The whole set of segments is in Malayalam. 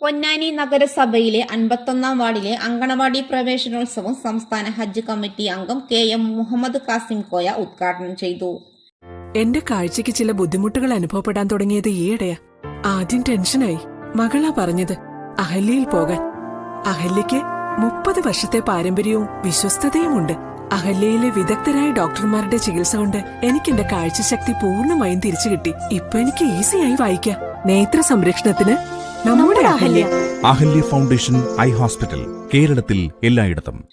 പൊന്നാനി നഗരസഭയിലെ അൻപത്തൊന്നാം വാർഡിലെ അങ്കണവാടി പ്രവേശനോത്സവം സംസ്ഥാന ഹജ്ജ് കമ്മിറ്റി അംഗം കെ എം മുഹമ്മദ് കാസിം കോയ ഉദ്ഘാടനം ചെയ്തു. എന്റെ കാഴ്ചയ്ക്ക് ചില ബുദ്ധിമുട്ടുകൾ അനുഭവപ്പെടാൻ തുടങ്ങിയത് ഈയിടെയാ. ആദ്യം ടെൻഷനായി. മകളാ പറഞ്ഞത് അഹല്യയിൽ പോകാൻ. അഹല്യയ്ക്ക് മുപ്പത് വർഷത്തെ പാരമ്പര്യവും വിശ്വസ്തതയുമുണ്ട്. അഹല്യയിലെ വിദഗ്ധരായ ഡോക്ടർമാരുടെ ചികിത്സ കൊണ്ട് എനിക്ക് എന്റെ കാഴ്ചശക്തി പൂർണമായും തിരിച്ചു കിട്ടി ഇപ്പൊ എനിക്ക് ഈസിയായി വായിക്കാം. നേത്ര സംരക്ഷണത്തിന് നമ്മുടെ Ahalya. Ahalya. Foundation eye hospital കേരളത്തിൽ എല്ലായിടത്തും.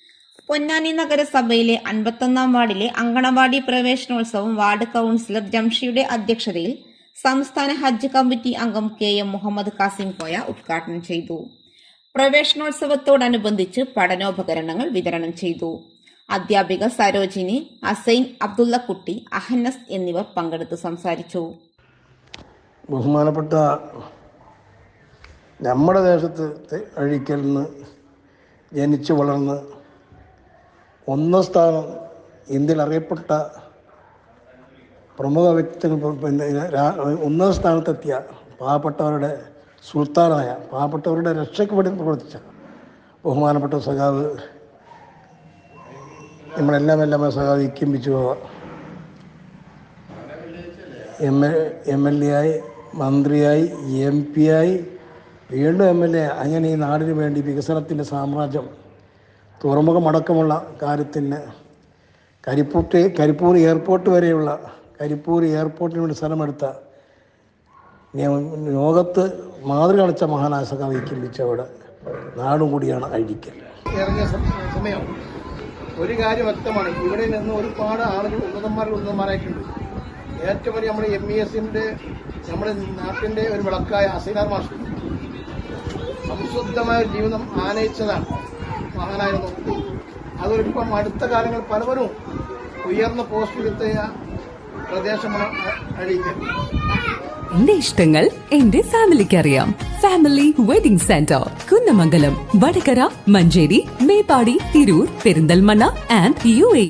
പൊന്നാനി നഗരസഭയിലെ അൻപത്തൊന്നാം വാർഡിലെ അങ്കണവാടി പ്രവേശനോത്സവം വാർഡ് കൌൺസിലർ ജംഷിയുടെ അധ്യക്ഷതയിൽ സംസ്ഥാന ഹജ്ജ് കമ്മിറ്റി അംഗം കെ എം മുഹമ്മദ് കാസിം കോയ ഉദ്ഘാടനം ചെയ്തു. പ്രവേശനോത്സവത്തോടനുബന്ധിച്ച് പഠനോപകരണങ്ങൾ വിതരണം ചെയ്തു. അധ്യാപിക സരോജിനി അസൈൻ അബ്ദുള്ളക്കുട്ടി അഹന്നസ് എന്നിവർ പങ്കെടുത്ത് സംസാരിച്ചു. ബഹുമാനപ്പെട്ട നമ്മുടെ ദേശത്ത് നിന്ന് ജനിച്ചു വളർന്ന് ഒന്നാം സ്ഥാനം ഇന്ത്യയിൽ അറിയപ്പെട്ട പ്രമുഖ വ്യക്തികൾ പിന്നെ ഒന്നാം സ്ഥാനത്തെത്തിയ പാവപ്പെട്ടവരുടെ സുൽത്താനായ പാവപ്പെട്ടവരുടെ രക്ഷയ്ക്ക് വേണ്ടി പ്രവർത്തിച്ച ബഹുമാനപ്പെട്ട സഖാവ് നമ്മളെല്ലാം എല്ലാം സഖാവ് ഇക്കിമ്പിച്ചു പോവാം M L M L A ആയി മന്ത്രിയായി എം പി ആയി വീണ്ടും എം എൽ എ അങ്ങനെ ഈ നാടിന് വേണ്ടി വികസനത്തിന്റെ സാമ്രാജ്യം തുറമുഖമടക്കമുള്ള കാര്യത്തിന് കരിപ്പൂട്ട് കരിപ്പൂർ എയർപോർട്ട് വരെയുള്ള കരിപ്പൂർ എയർപോർട്ടിന് വേണ്ടി സ്ഥലമെടുത്ത ലോകത്ത് മാതൃ കളിച്ച മഹാനായ സഖാവ് ഇക്കിമ്പിച്ചവിടെ നാടും കൂടിയാണ് അഴിക്കൽ സമയം. ഒരു കാര്യം വ്യക്തമാണ്. ഇവിടെ നിന്ന് ഒരുപാട് ആളുകൾ ഉന്നതന്മാരിൽ ഉന്നതന്മാരായിട്ടുണ്ട്. ഏറ്റവും വലിയ നമ്മുടെ എം ഇ എസിന്റെ നമ്മുടെ നാട്ടിന്റെ ഒരു വിളക്കായ അസൈനാർ മാഷ്. സംശുദ്ധമായ ജീവിതം ആനയിച്ചതാണ്. മഹാനായിരുന്നു. അതൊരിപ്പം അടുത്ത കാലങ്ങൾ പലവരും ഉയർന്ന പോസ്റ്റിലെത്തിയ പ്രദേശമാണ് അഴീക്കൽ എന്റെ ഇഷ്ടങ്ങൾ എന്റെ ഫാമിലിക്ക് അറിയാം family wedding centre Kunnamangalam Vadakara Manjeri Meppadi Tirur Perinthalmanna and U A